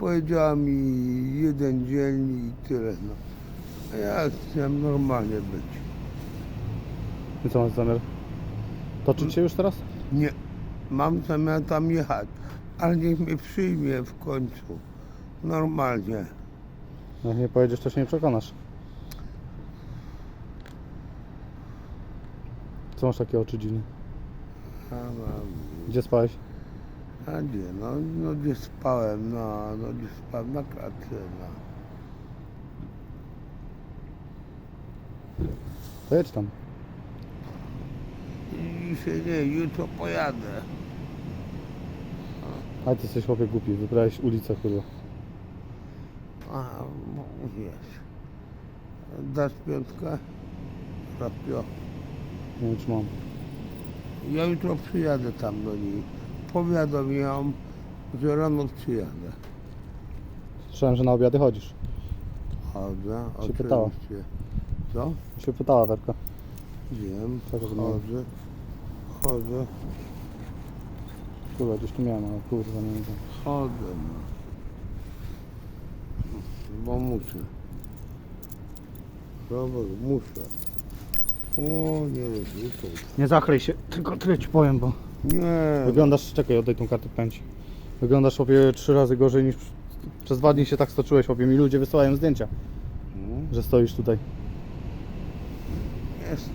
powiedziała mi jeden dzień i tyle, no. A ja chciałem normalnie być. I co masz zamiar? Toczyć się już teraz? Nie, mam zamiar tam jechać, ale niech mnie przyjmie w końcu. Normalnie. Jak nie pojedziesz, to się nie przekonasz. Co masz takie oczy dziwne? A, mam- Gdzie spałeś? A gdzie, no, no gdzie spałem, no, no gdzie spałem na klatce, no. To jedź tam. I Dzisiaj nie, jutro pojadę. Ale ty jesteś chłopie głupi, wybrałeś ulicę kurwa. A, no, wiesz. Dasz piątkę? Rapio. Nie wiem czy mam. Ja jutro przyjadę tam do niej. Powiadom ją, że rano przyjadę. Słyszałem, że na obiady chodzisz. Chodzę, Się pytała. oczywiście. Co? Się pytała Werka. Wiem, Tak, miałem. chodzę. Chodzę, Kurwa, gdzieś tu miałem, ale kurwa nie wiem. chodzę. No. Bo muszę. Zobacz, muszę. O, nie wiem, jutro. Nie zachlej się, tylko tyle ci powiem, bo... Nie, Wyglądasz, czekaj, oddaj tą kartę pęci. Wyglądasz chłopie trzy razy gorzej niż... Przez dwa dni się tak stoczyłeś, chłopie. Mi ludzie wysyłają zdjęcia, no, że stoisz tutaj. jest